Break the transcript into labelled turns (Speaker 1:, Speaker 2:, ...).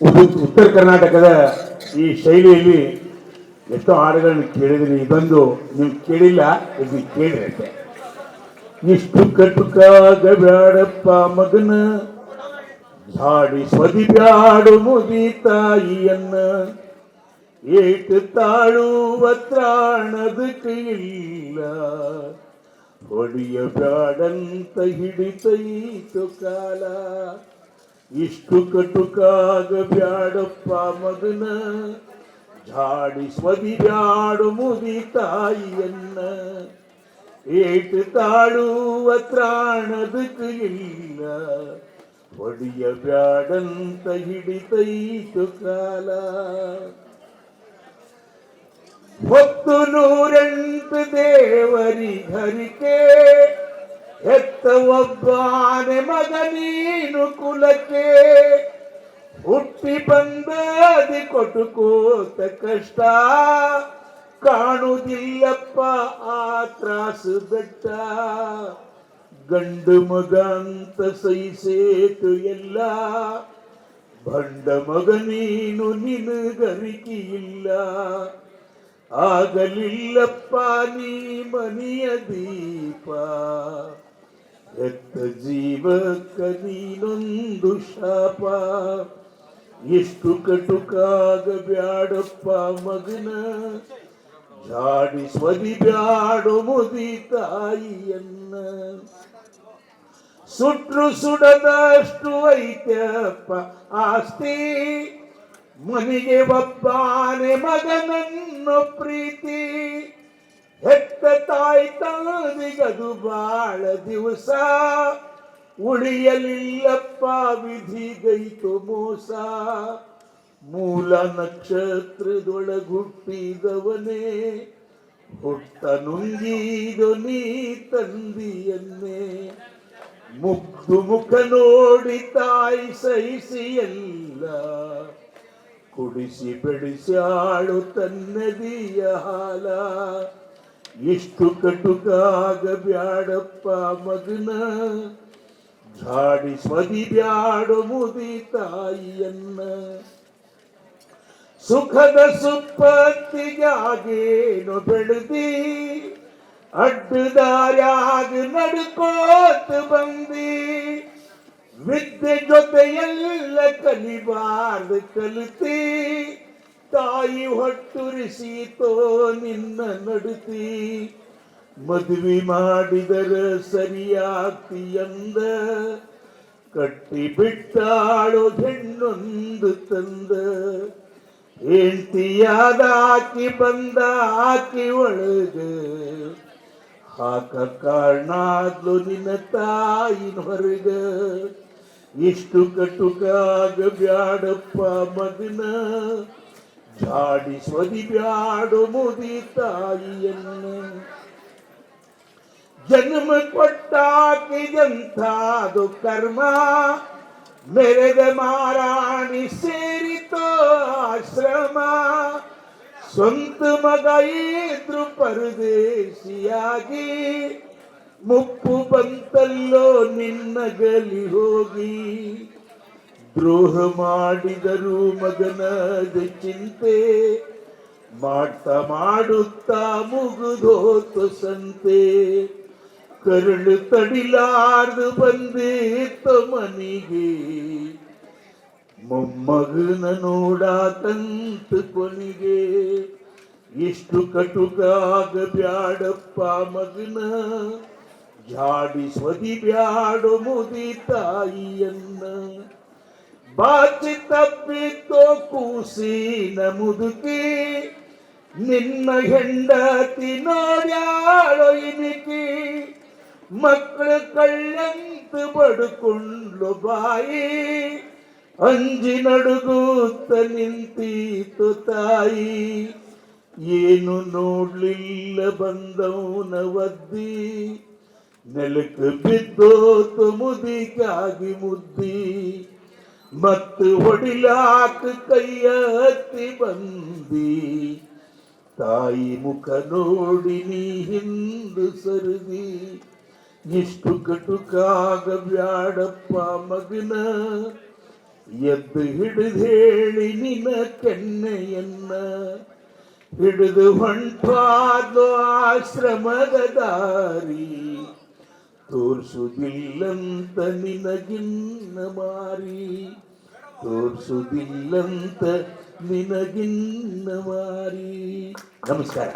Speaker 1: ಉತ್ತರ ಕರ್ನಾಟಕದ ಈ ಶೈಲಿಯಲ್ಲಿ ಎಷ್ಟೋ ಹಾಡುಗಳನ್ನು ಕೇಳಿದ್ರಿ ಬಂದು ನೀವು ಕೇಳಿಲ್ಲ ಇದು ಕೇಳಿರತ್ತೆ. ಇಷ್ಟು ಕಟುಕಾಗಬೇಡಪ್ಪ ಮಗನ. ಹಾಡಿ ಸ್ವದಿ ಬ್ಯಾಡು ಮುದಿ ತಾಯಿಯನ್ನ. ಏಟು ತಾಳುವ ತ್ರಾಣದಕ್ಕೆ ಇಲ್ಲ ಹೊಡಿಯ ಬ್ಯಾಡಂತ ಹಿಡಿತೈತು ಕಾಲ. ಇಷ್ಟು ಕಟುಕಾಗ ಬ್ಯಾಡಪ್ಪ ಮಗನ ಜಾಡಿಸ್ವದಿ ಬ್ಯಾಡು ಮುದಿ ತಾಯಿಯನ್ನ. ಏಟು ತಾಳುವ ತ್ರಾಣದಕ್ಕೆ ಇಲ್ಲ ಒಡಿಯ ಬ್ಯಾಡಂತ ಹಿಡಿತೈತು ಕಾಲ. ಹೊತ್ತು ನೂರೆಂಟು ದೇವರಿ ಹರಿಕೆ ಹೆತ್ತ ಒಬ್ಬಾನೆ ಮಗ ನೀನು ಕುಲಕ್ಕೆ ಹುಟ್ಟಿ ಬಂದದಿ ಕೊಟುಕೋತ ಕಷ್ಟ. ಕಾಣುವುದಿಲ್ಲಪ್ಪ ಆ ತ್ರಾಸು ಬೆಟ್ಟ. ಗಂಡು ಮಗ ಅಂತ ಸಹಿಸೇತು ಎಲ್ಲ. ಬಂಡ ಮಗ ನೀನು ನಿನಗರಿಕೆಯಿಲ್ಲ. ಆಗಲಿಲ್ಲಪ್ಪ ನೀ ಮನೆಯ ದೀಪ. ಹೆತ್ತ ಜೀವ ನೀನೊಂದು ಶಾಪ. ಎಷ್ಟು ಕಟುಕಾಗ ಬ್ಯಾಡಪ್ಪ ಮಗನ. ಜಾಡಿ ಸ್ವದಿ ಬ್ಯಾಡು ಮುದಿ ತಾಯಿಯನ್ನ. ಸುಟ್ರು ಸುಡದಷ್ಟು ಐತ್ಯಪ್ಪ ಆಸ್ತಿ. ಮನೆಗೆ ಒಬ್ಬಾನೆ ಮಗನನ್ನು ಪ್ರೀತಿ. ತಾಯಿ ತಾದಿಗದು ಬಾಳ ದಿವಸ. ಉಳಿಯಲಿಲ್ಲಪ್ಪ ವಿಧಿಗೈತು ಮೋಸ. ಮೂಲ ನಕ್ಷತ್ರದೊಳಗುಟ್ಟಿದವನೇ, ಹುಟ್ಟ ನುಂಗಿದು ನೀ ತಂದಿಯನ್ನೇ. ಮುಗ್ದು ಮುಖ ನೋಡಿ ತಾಯಿ ಸಹಿಸಿ ಎಲ್ಲ ಕುಡಿಸಿ ಆಳು ತನ್ನದಿಯ ಹಾಲ. ಇಷ್ಟು ಕಟುಕಾಗ ಬ್ಯಾಡಪ್ಪ ಮಗನ ಝಾಡಿ ಸ್ವದಿ ಬ್ಯಾಡು ಮುದಿ ತಾಯಿಯನ್ನ ಸುಖದ ಸುಪ್ಪತ್ತಿಗಾಗೇನು ಬೆಳೆದಿ ಅಡ್ಡದಾರ್ಯಾಗ ನಡ್ಕೋತ ಬಂದಿ ವಿದ್ಯೆ ಜೊತೆಯೆಲ್ಲ ಕಲಿಬಾರ್ದು ಕಲಿತಿ ತಾಯಿ ಹೊಟ್ಟುರಿಸೀತೋ ನಿನ್ನ ನಡುತಿ. ಮದುವೆ ಮಾಡಿದರ ಸರಿಯಾಗ್ತಿಯಂದ ಕಟ್ಟಿ ಬಿಟ್ಟಾಳು ಹೆಣ್ಣೊಂದು ತಂದ. ಹೆಂಡತಿಯಾದಾಕಿ ಬಂದ ಆಕಿ ಒಳಗ. ಹಾಕ ಕಾರಣಾದ್ಲು ನಿನ್ನ ತಾಯಿನ ಹೊರಗ. ಇಷ್ಟು ಕಟುಕಾಗ ಬ್ಯಾಡಪ್ಪ ಮಗನ. ಜಾಡಿ ಸ್ವದಿ ಬ್ಯಾಡು ಮುದಿ ತಾಯಿಯನ್ನು ಜನ್ಮ ಕೊಟ್ಟಾಕಿದಂಥ ಎಂಥದು ಕರ್ಮ ಮೆರೆದ ಮಾರಾಣಿ ಸೇರಿತೋ ಆಶ್ರಮ ಸ್ವಂತ ಮಗ ಇದ್ರು ಪರದೇಶಿಯಾಗಿ ಮುಪ್ಪು ಬಂತಲ್ಲೋ ನಿನ್ನ ಗಲಿ ಹೋಗಿ ದ್ರೋಹ ಮಾಡಿದರು ಮಗನದ ಚಿಂತೆ ಮಾಡ್ತಾ ಮಾಡುತ್ತಾ ಮುಗಿದೋತು ಸಂತೆ. ಕರುಳು ತಡಿಲಾರ್ದು ಬಂದಿತ್ತು ಮನಿಗೆ. ಮೊಮ್ಮಗನ ನೋಡಾತಂತ ಕೊನಿಗೆ. ಇಷ್ಟು ಕಟುಕಾಗ ಬ್ಯಾಡಪ್ಪ ಮಗನ. ಜಾಡಿ ಸ್ವದಿ ಬ್ಯಾಡು ಮುದಿ ತಾಯಿಯನ್ನ. ಬಾಚಿ ತಪ್ಪಿತೋ ಕೂಸಿ ಮುದುಕಿ, ನಿನ್ನ ಹೆಂಡತಿ ನೋಡ್ಯಾಳೋ ಇನಿಕಿ? ಮಕ್ಕಳು ಕಳ್ಳಂತ ಪಡ್ಕೊಂಡ್ಲು ಬಾಯಿ, ಅಂಜಿ ನಡುಗುತ್ತ ನಿಂತೀತು ತಾಯಿ. ಏನು ನೋಡ್ಲಿಲ್ಲ ಬಂದವನ ಒದ್ದಿ, ನೆಲಕ್ಕೆ ಬಿದ್ದೋತು ಮುದಿಗಾಗಿ ಮುದ್ದಿ. ಮತ್ತು ಹೊಡಿಲಾಕ ಕೈಯ ಹತ್ತಿ ಬಂದಿ ತಾಯಿ ಮುಖ ನೋಡಿ ನೀ ಹಿಂದು ಸರಿದಿ ಇಷ್ಟು ಕಟುಕಾಗ ಬ್ಯಾಡಪ್ಪ ಮಗನ ಎದ್ದು ಹಿಡಿದೇಳಿ ನಿನ್ನ ಕೆನ್ನೆಯನ್ನ ಹಿಡಿದು ಹೊಂಟಾದ ಆಶ್ರಮದ ದಾರಿ ತೋರ್ಸುದಿಲ್ಲಂತ ನಿನಗಿನ್ನ ಮಾರಿ ತೋರ್ಸುದಿಲ್ಲಂತ ನಿನಗಿನ್ನ ಮಾರಿ ನಮಸ್ಕಾರ